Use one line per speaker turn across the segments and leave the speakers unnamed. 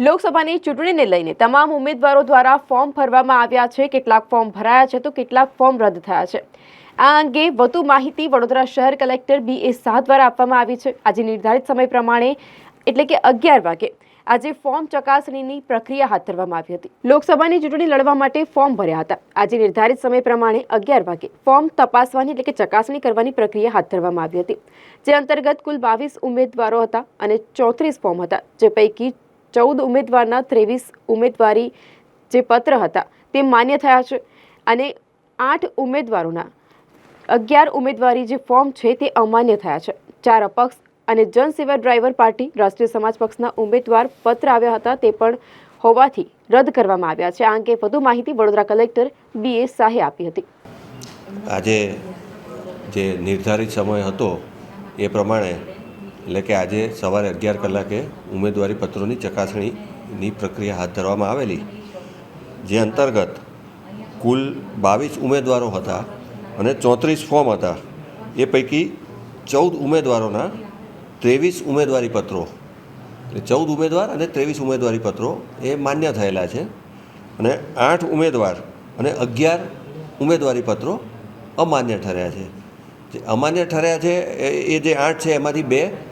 લોકસભાની ચૂંટણીને લઈને તમામ ઉમેદવારો દ્વારા ફોર્મ ભરવામાં આવ્યા છે. કેટલાક ફોર્મ ભરાયા છે તો કેટલાક ફોર્મ રદ થયા છે. આ અંગે વધુ માહિતી વડોદરા શહેર કલેક્ટર બી એ શાહ દ્વારા આપવામાં આવી છે. આજે નિર્ધારિત સમય પ્રમાણે એટલે કે અગિયાર વાગે આજે ફોર્મ ચકાસણીની પ્રક્રિયા હાથ ધરવામાં આવી હતી. લોકસભાની ચૂંટણી લડવા માટે ફોર્મ ભર્યા હતા. આજે નિર્ધારિત સમય પ્રમાણે અગિયાર વાગે ફોર્મ તપાસવાની એટલે કે ચકાસણી કરવાની પ્રક્રિયા હાથ ધરવામાં આવી હતી. જે અંતર્ગત કુલ બાવીસ ઉમેદવારો હતા અને ચોત્રીસ ફોર્મ હતા. જે પૈકી ચૌદ ઉમેદવારના ત્રેવીસ ઉમેદવારી જે પત્ર હતા તે માન્ય થયા છે અને આઠ ઉમેદવારોના અગિયાર ઉમેદવારી જે ફોર્મ છે તે અમાન્ય થયા છે. ચાર અપક્ષ અને જનસેવા ડ્રાઈવર પાર્ટી રાષ્ટ્રીય સમાજ પક્ષના ઉમેદવાર પત્ર આવ્યા હતા તે પણ હોવાથી રદ કરવામાં આવ્યા છે. આ અંગે વધુ માહિતી વડોદરા કલેક્ટર બી એ શાહે આપી હતી.
આજે જે નિર્ધારિત સમય હતો એ પ્રમાણે એટલે કે આજે સવારે અગિયાર કલાકે ઉમેદવારી પત્રોની ચકાસણીની પ્રક્રિયા હાથ ધરવામાં આવેલી. જે અંતર્ગત કુલ બાવીસ ઉમેદવારો હતા અને ચોત્રીસ ફોર્મ હતા. એ પૈકી ચૌદ ઉમેદવારોના ત્રેવીસ ઉમેદવારી પત્રો. એટલે ચૌદ ઉમેદવાર અને ત્રેવીસ ઉમેદવારી પત્રો એ માન્ય થયેલા છે. અને આઠ ઉમેદવાર અને અગિયાર ઉમેદવારી પત્રો અમાન્ય ઠર્યા છે. જે અમાન્ય ઠર્યા છે એ જે આઠ છે, એમાંથી બે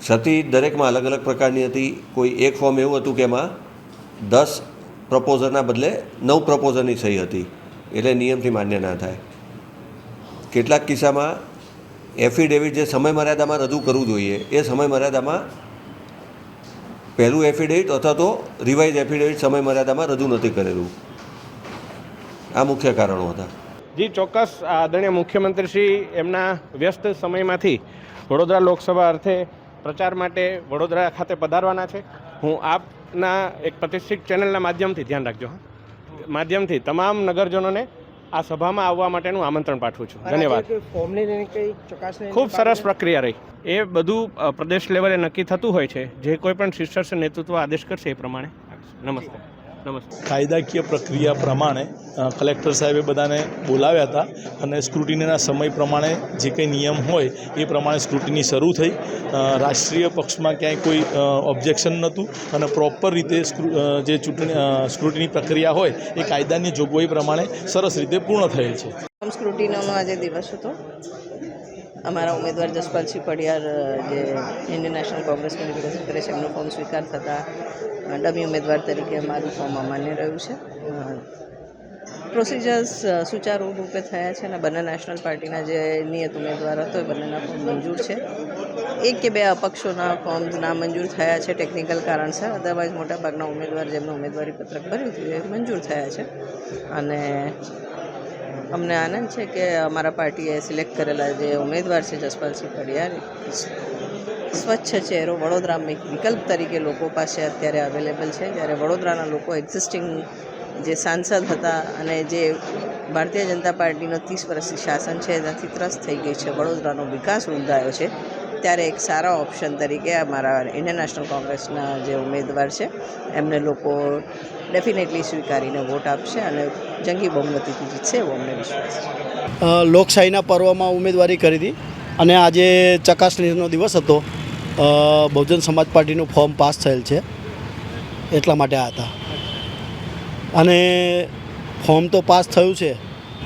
ક્ષતિ દરેકમાં અલગ અલગ પ્રકારની હતી. કોઈ એક ફોર્મ એવું હતું કે એમાં દસ પ્રપોઝરના બદલે નવ પ્રપોઝરની સહી હતી. એટલે નિયમથી માન્ય ના થાય. કેટલાક કિસ્સામાં એફિડેવિટ જે સમય મર્યાદામાં રજૂ કરવું જોઈએ, એ સમય મર્યાદામાં પહેલું એફિડેવિટ અથવા તો રિવાઇઝ એફિડેવિટ સમય મર્યાદામાં રજૂ નથી કરેલું. આ મુખ્ય કારણો હતા.
જી, ચોક્કસ. આદરણીય મુખ્યમંત્રી શ્રી એમના વ્યસ્ત સમયમાંથી વડોદરા લોકસભા અર્થે પ્રચાર માટે વડોદરા ખાતે પધારવાના છે. હું આપના એક પ્રતિષ્ઠિત ચેનલના માધ્યમથી ધ્યાન રાખજો. માધ્યમથી તમામ નગરજનોને આ સભામાં આવવા માટેનું આમંત્રણ પાઠવું છું. ધન્યવાદ.
ફોર્મને ચકાસણી
ખૂબ સરસ પ્રક્રિયા રહી. એ બધું પ્રદેશ લેવલે નક્કી થતું હોય છે. જે કોઈ પણ શીર્ષક નેતૃત્વ આદેશ કરશે એ પ્રમાણે. નમસ્તે. નમસ્તે
કાયદાકીય પ્રક્રિયા પ્રમાણે કલેક્ટર સાહેબે બધાને બોલાવ્યા હતા અને સ્ક્રુટિનીના સમય પ્રમાણે જે કંઈ નિયમ હોય એ પ્રમાણે સ્ક્રુટિની શરૂ થઈ. રાષ્ટ્રીય પક્ષમાં ક્યાંય કોઈ ઓબ્જેક્શન નહોતું અને પ્રોપર રીતે સ્ક્રુ- જે ચૂંટણી સ્ક્રુટિની પ્રક્રિયા હોય એ કાયદાની જોગવાઈ પ્રમાણે સરસ રીતે પૂર્ણ થયેલ છે.
સ્ક્રુટિનોનો આજે દિવસ હતો. અમારા ઉમેદવાર જસપાલસિંહ પડિયાર જે ઇન્ડિયન નેશનલ કોંગ્રેસનું રિપ્રેઝન્ટ કરે છે એમનું ફોર્મ સ્વીકાર થતાં ડમી ઉમેદવાર તરીકે મારું ફોર્મ માન્ય રહ્યું છે. પ્રોસિજર્સ સુચારુ રૂપે થયા છે અને બંને નેશનલ પાર્ટીના જે નિયત ઉમેદવાર હતો એ બંનેના ફોર્મ મંજૂર છે. એક કે બે અપક્ષોના ફોર્મ્સ નામંજૂર થયા છે ટેકનિકલ કારણસર. અદરવાઇઝ મોટાભાગના ઉમેદવાર જેમનું ઉમેદવારી પત્રક ભર્યું હતું એ મંજૂર થયા છે. અને અમને આનંદ છે કે અમારા પાર્ટીએ સિલેક્ટ કરેલા જે ઉમેદવાર છે જસપાલસિંહ પડિયાર સ્વચ્છ ચહેરો વડોદરામાં એક વિકલ્પ તરીકે લોકો પાસે અત્યારે અવેલેબલ છે. જ્યારે વડોદરાના લોકો એક્ઝિસ્ટિંગ જે સાંસદ હતા અને જે ભારતીય જનતા પાર્ટીનો ત્રીસ વર્ષથી શાસન છે, એનાથી ત્રસ્ત થઈ ગઈ છે. વડોદરાનો વિકાસ ઉંધાયો છે. ત્યારે એક સારા ઓપ્શન તરીકે અમારા ઇન્ડિયન નેશનલ કોંગ્રેસના જે ઉમેદવાર છે, એમને લોકો ડેફિનેટલી સ્વીકારીને વોટ આપશે અને જંગી બહુમતીથી જીતશે એવો અમને વિશ્વાસ છે.
લોકશાહીના પર્વમાં ઉમેદવારી કરી હતી અને આજે ચકાસણીનો દિવસ હતો. બહુજન સમાજ પાર્ટીનું ફોર્મ પાસ થયેલ છે. એટલા માટે આ હતા. અને ફોર્મ તો પાસ થયું છે.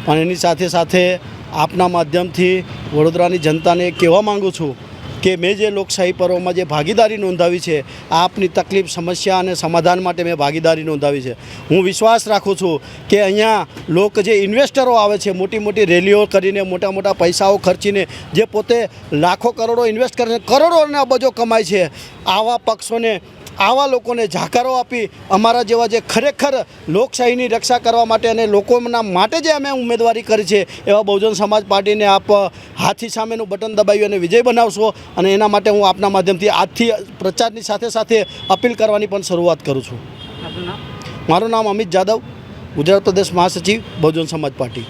પણ એની સાથે સાથે આપના માધ્યમથી વડોદરાની જનતાને કહેવા માગું છું કે મેં જે લોકશાહી પર્વમાં જે ભાગીદારી નોંધાવી છે, આપની તકલીફ, સમસ્યા અને સમાધાન માટે મેં ભાગીદારી નોંધાવી છે. હું વિશ્વાસ રાખું છું કે અહીંયા લોક જે ઇન્વેસ્ટરો આવે છે મોટી મોટી રેલીઓ કરીને મોટા મોટા પૈસાઓ ખર્ચીને, જે પોતે લાખો કરોડો ઇન્વેસ્ટ કરે કરોડો અને અબજો કમાય છે, આવા પક્ષોને આવા લોકોને જાકારો આપી અમારા જેવા જે ખરેખર લોકશાહીની રક્ષા કરવા માટે અને લોકોના માટે જે અમે ઉમેદવારી કરી છે એવા બહુજન સમાજ પાર્ટીને આપ હાથી સામેનું બટન દબાવી અને વિજય બનાવશો અને એના માટે હું આપના માધ્યમથી આજથી પ્રચારની સાથે સાથે અપીલ કરવાની પણ શરૂઆત કરું છું. મારું નામ અમિત જાદવ ગુજરાત પ્રદેશ મહાસચિવ બહુજન સમાજ પાર્ટી.